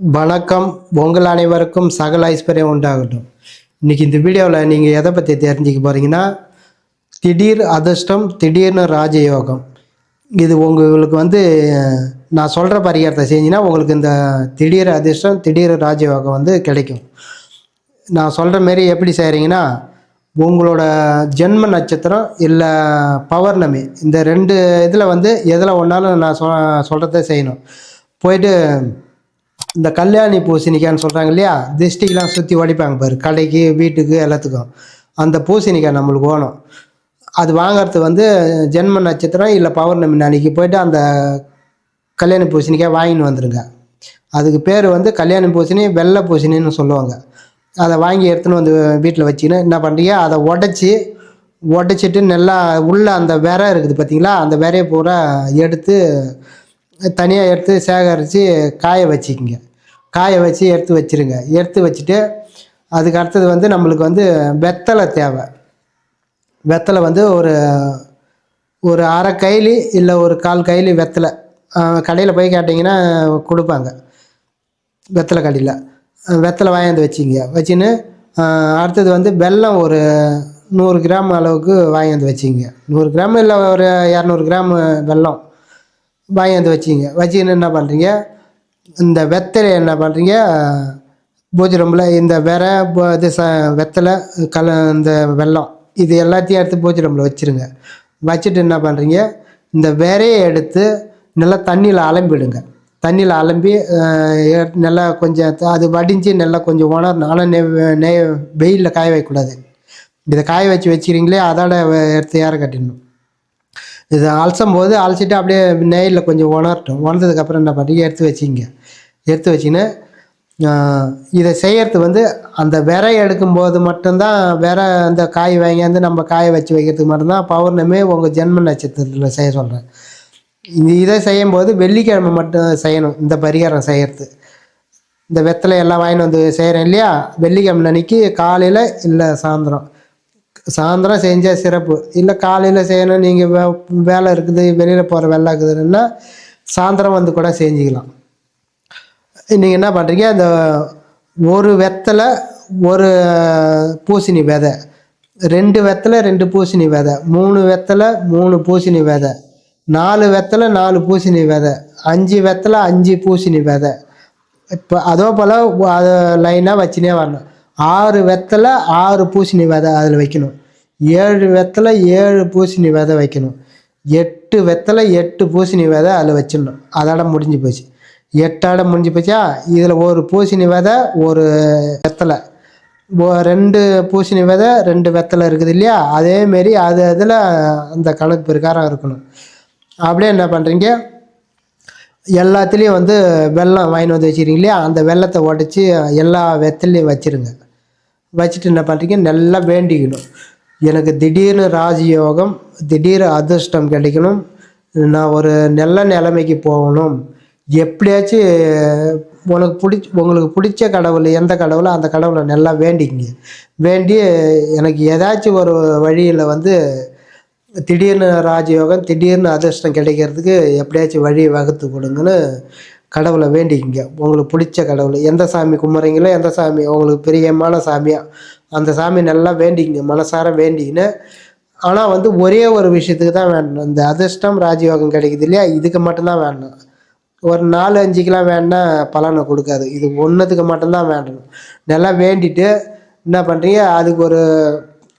வணக்கம். உங்கள் அனைவருக்கும் சகல ஐஸ்வர்யம் உண்டாகட்டும். இன்றைக்கி இந்த வீடியோவில் நீங்கள் எதை பற்றி தெரிஞ்சுக்க போகிறீங்கன்னா திடீர் அதிர்ஷ்டம் திடீர்னு ராஜயோகம். இது உங்களுக்கு வந்து நான் சொல்கிற பரிகாரத்தை செஞ்சிங்கன்னா உங்களுக்கு இந்த திடீர் அதிர்ஷ்டம் திடீர் ராஜயோகம் வந்து கிடைக்கும். நான் சொல்கிற மாரி எப்படி செய்கிறீங்கன்னா உங்களோட ஜென்ம நட்சத்திரம் இல்லை பௌர்ணமி இந்த ரெண்டு இதில் வந்து எதில் ஒன்றாலும் நான் சொ சொல்கிறத செய்யணும். போயிட்டு இந்த கல்யாணி பூசணிக்கான்னு சொல்கிறாங்க இல்லையா? திஷ்டிக்கெலாம் சுற்றி உடைப்பாங்க பாரு. கடைக்கு வீட்டுக்கு எல்லாத்துக்கும். அந்த பூசணிக்காய் நம்மளுக்கு வேணும். அது வாங்குறதுக்கு வந்து ஜென்ம நட்சத்திரம் இல்லை பௌர்ணமி அன்னைக்கு போயிட்டு அந்த கல்யாணி பூசணிக்காய் வாங்கின்னு வந்துடுங்க அதுக்கு பேர் வந்து கல்யாணி பூசணி வெள்ளை பூசணின்னு சொல்லுவாங்க. அதை வாங்கி எடுத்துன்னு வந்து வீட்டில் வச்சுக்கின்னு என்ன பண்ணுறீங்க அதை உடச்சி உடச்சிட்டு நல்லா உள்ள அந்த விரை இருக்குது பார்த்தீங்களா அந்த விரையை பூரா எடுத்து தனியாக எடுத்து சேகரித்து காய வச்சுக்கிங்க. காய வச்சு எடுத்து வச்சிருங்க. எடுத்து வச்சுட்டு அதுக்கு அடுத்தது வந்து நம்மளுக்கு வந்து வெத்தலை தேவை. வெத்தலை வந்து ஒரு ஒரு அரை கைலி இல்லை ஒரு கால் கைலி வெத்தலை. கடையில் போய் கேட்டிங்கன்னா கொடுப்பாங்க. வெத்தலை கடையில். வெத்தலை வாங்கியாந்து வச்சிங்க. வச்சுன்னு அடுத்தது வந்து வெல்லம் ஒரு நூறு கிராம் அளவுக்கு வாங்கியாந்து வச்சிங்க. நூறு கிராம் இல்லை ஒரு இரநூறு கிராம் வெல்லம். வாங்கியாந்து வச்சிங்க வச்சுன்னு என்ன பண்ணுறீங்க இந்த வெத்தலை என்ன பண்ணுறீங்க பூஜரம்பில் இந்த வெற இது ச வெத்தலை கல இந்த வெல்லம் இது எல்லாத்தையும் எடுத்து பூஜரம்பில் வச்சுருங்க. வச்சுட்டு என்ன பண்ணுறீங்க இந்த விரையை எடுத்து நல்லா தண்ணியில் அலம்பிடுங்க. தண்ணியில் அலம்பி எ- நல்லா கொஞ்சம் அது வடிஞ்சு நல்லா கொஞ்சம் உணரணும். ஆனால் நெ நெ வெயிலில் காய வைக்கக்கூடாது. இதை காய வச்சு வச்சுக்கிறீங்களே அதோட எடுத்து ஏற கட்டிடணும். இது அலசும் போது அலசிட்டு அப்படியே நெய்யில் கொஞ்சம் உணரட்டும். உணர்ந்ததுக்கப்புறம் என்ன பண்ணுறீங்க எடுத்து வச்சிங்க. எடுத்து வச்சிங்கன்னா இதை செய்கிறது வந்து அந்த விரை எடுக்கும்போது மட்டும்தான் விரை அந்த காய் வாங்கியாந்து நம்ம காய வச்சு வைக்கிறதுக்கு மட்டும்தான் பௌர்ணமி உங்கள் ஜென்ம நட்சத்திரத்தில் செய்ய சொல்கிறேன் இந்த இதை செய்யும்போது வெள்ளிக்கிழமை மட்டும் செய்யணும் இந்த பரிகாரம் செய்கிறது இந்த வெத்தலை எல்லாம் வாங்கிட்டு வந்து செய்கிறேன் இல்லையா? வெள்ளிக்கிழமை அன்னைக்கு காலையில் இல்லை சாயந்தரம். சாயந்தரம் செஞ்சால் சிறப்பு. இல்லை காலையில் செய்யணும் நீங்கள் வே வேலை இருக்குது வெளியில் போகிற வேலை இருக்குதுன்னா சாயந்தரம் வந்து கூட செஞ்சுக்கலாம். நீங்கள் என்ன பண்ணுறீங்க அந்த ஒரு வெத்தலை ஒரு பூசணி விதை. ரெண்டு வெத்தலை ரெண்டு பூசணி விதை. மூணு வெத்தலை மூணு பூசணி விதை. நாலு வெத்தலை நாலு பூசணி விதை. அஞ்சு வெத்தலை அஞ்சு பூசணி விதை. இப்போ அதோ போல் அதை லைனாக வச்சுனே வரணும். ஆறு வெத்தலை ஆறு பூசணி விதை அதில் வைக்கணும். ஏழு வெத்தலை ஏழு பூசணி விதை வைக்கணும். எட்டு வெத்தலை எட்டு பூசணி விதை அதில் வச்சிடணும். அதோட முடிஞ்சு போச்சு. எட்டாட முடிஞ்சு போச்சா? இதில் ஒரு பூசணி விதை ஒரு வெத்தலை. ஒ- ரெண்டு பூசணி விதை ரெண்டு வெத்தலை இருக்குது இல்லையா? அதேமாரி அது அதில் அந்த கணக்கு பிரகாரம் இருக்கணும். அப்படியே என்ன பண்ணுறீங்க எல்லாத்துலேயும் வந்து வெல்லம் வாங்கிட்டு வந்து வச்சுக்கிறீங்க இல்லையா? அந்த வெல்லத்தை உடச்சி எல்லா வெத்தலையும் வச்சிருங்க. வச்சுட்டு என்ன பண்ணுறீங்க நல்லா வேண்டிக்கணும். எனக்கு திடீர்னு ராஜயோகம் திடீர் அதிர்ஷ்டம் கிடைக்கணும். நான் ஒரு நல்ல நிலைமைக்கு போகணும். எப்படியாச்சும் உனக்கு பிடிச்ச உங்களுக்கு பிடிச்ச கடவுள் எந்த கடவுளோ அந்த கடவுளை நல்லா வேண்டிங்க வேண்டி எனக்கு ஏதாச்சும் ஒரு வழியில் வந்து திடீர்னு ராஜயோகம் திடீர்னு அதிர்ஷ்டம் கிடைக்கிறதுக்கு எப்படியாச்சும் வழி வகுத்து கொடுங்கன்னு கடவுளை வேண்டிக்கிங்க. உங்களுக்கு பிடிச்ச கடவுள். எந்த சாமி கும்பிட்றீங்களோ எந்த சாமி உங்களுக்கு பிரியமான சாமியா அந்த சாமி நல்லா வேண்டிக்கிங்க. மனசார வேண்டிக்கின்னு. ஆனால் வந்து ஒரே ஒரு விஷயத்துக்கு தான் வேணும் இந்த அதிர்ஷ்டம் ராஜயோகம் கிடைக்குது இல்லையா? இதுக்கு மட்டும்தான் வேணும் ஒரு நாலு அஞ்சுக்கெலாம் வேணா பலனை கொடுக்காது. இது ஒன்றுத்துக்கு மட்டும்தான் வேண்டணும். நல்லா வேண்டிட்டு என்ன பண்ணுறீங்க அதுக்கு ஒரு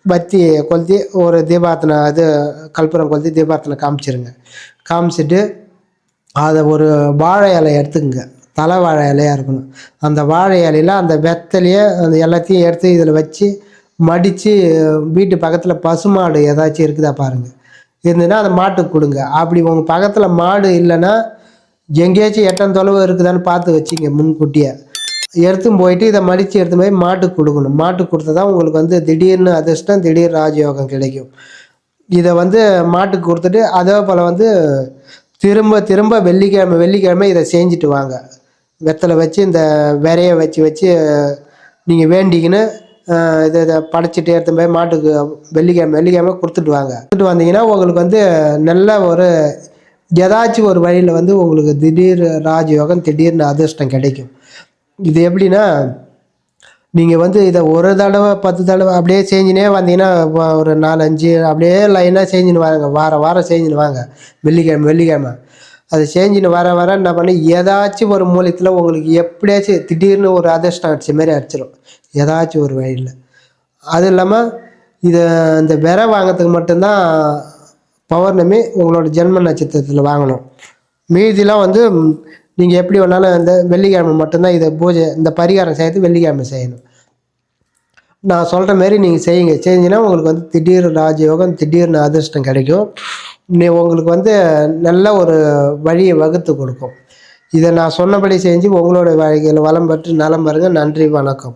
பத்தி கொளுத்தி ஒரு தீபார்த்தனை இது கல்புரம் கொளுத்தி தீபார்த்தனை காமிச்சிருங்க. காமிச்சிட்டு அதை ஒரு வாழை இலை எடுத்துக்கங்க. தலை வாழை இலையாக இருக்கணும். அந்த வாழை இலையில அந்த வெத்தலையே அந்த எல்லாத்தையும் எடுத்து இதில் வச்சு மடித்து வீட்டு பக்கத்தில் பசுமாடு ஏதாச்சும் இருக்குதா பாருங்கள் இருந்ததுன்னா அந்த மாட்டுக்கு கொடுங்க. அப்படி உங்கள் பக்கத்தில் மாடு இல்லைன்னா எங்கேயாச்சும் எட்டம் தொலைவு இருக்குதான்னு பார்த்து வச்சுங்க முன்கூட்டியே. எடுத்துன்னு போயிட்டு இதை மடித்து எடுத்து போய் மாட்டுக்கு கொடுக்கணும். மாட்டுக்கு கொடுத்தா தான் உங்களுக்கு வந்து திடீர்னு அதிர்ஷ்டம் திடீர் ராஜயோகம் கிடைக்கும். இதை வந்து மாட்டுக்கு கொடுத்துட்டு அதே போல் வந்து திரும்ப திரும்ப வெள்ளிக்கிழமை வெள்ளிக்கிழமை இதை செஞ்சுட்டு வாங்க. வெத்தலை வச்சு இந்த விரைய வச்சு வச்சு நீங்கள் வேண்டிக்கின்னு இதை இதை படைச்சிட்டு எடுத்து போய் மாட்டுக்கு வெள்ளிக்கிழமை வெள்ளிக்கிழமை கொடுத்துட்டு வாங்க. கொடுத்துட்டு வந்தீங்கன்னா உங்களுக்கு வந்து நல்ல ஒரு ஏதாச்சும் ஒரு வழியில் வந்து உங்களுக்கு திடீர் ராஜயோகம் திடீர்னு அதிர்ஷ்டம் கிடைக்கும். இது எப்படின்னா நீங்கள் வந்து இதை ஒரு தடவை பத்து தடவை அப்படியே செஞ்சுனே வந்தீங்கன்னா ஒரு நாலஞ்சு அப்படியே லைனாக செஞ்சுன்னு வாங்க. வாரம் வாரம் செஞ்சுன்னு வாங்க. வெள்ளிக்கிழமை வெள்ளிக்கிழமை. அது செஞ்சுன்னு வர வர என்ன பண்ணி ஏதாச்சும் ஒரு மூலியத்தில் உங்களுக்கு எப்படியாச்சும் திடீர்னு ஒரு அதிர்ஷ்டம் அடிச்ச மாதிரி அடிச்சிடும் ஏதாச்சும் ஒரு வழியில். அது இல்லாமல் இதை இந்த விரை வாங்கிறதுக்கு மட்டும்தான் பௌர்ணமி உங்களோட ஜென்ம நட்சத்திரத்தில் வாங்கணும். மீதிலாம் வந்து நீங்கள் எப்படி வேணாலும் இந்த வெள்ளிக்கிழமை மட்டும்தான் இதை பூஜை இந்த பரிகாரம் செய்யறது வெள்ளிக்கிழமை செய்யணும். நான் சொல்கிற மாரி நீங்கள் செய்யுங்க. செஞ்சீங்கன்னா உங்களுக்கு வந்து திடீர் ராஜயோகம் திடீர்னு அதிர்ஷ்டம் கிடைக்கும். நீ உங்களுக்கு வந்து நல்ல ஒரு வழியை வகுத்து கொடுக்கும். இதை நான் சொன்னபடி செஞ்சு உங்களோட வாழ்க்கையில் வளம் பெற்று நலம் பெறுங்க. நன்றி வணக்கம்.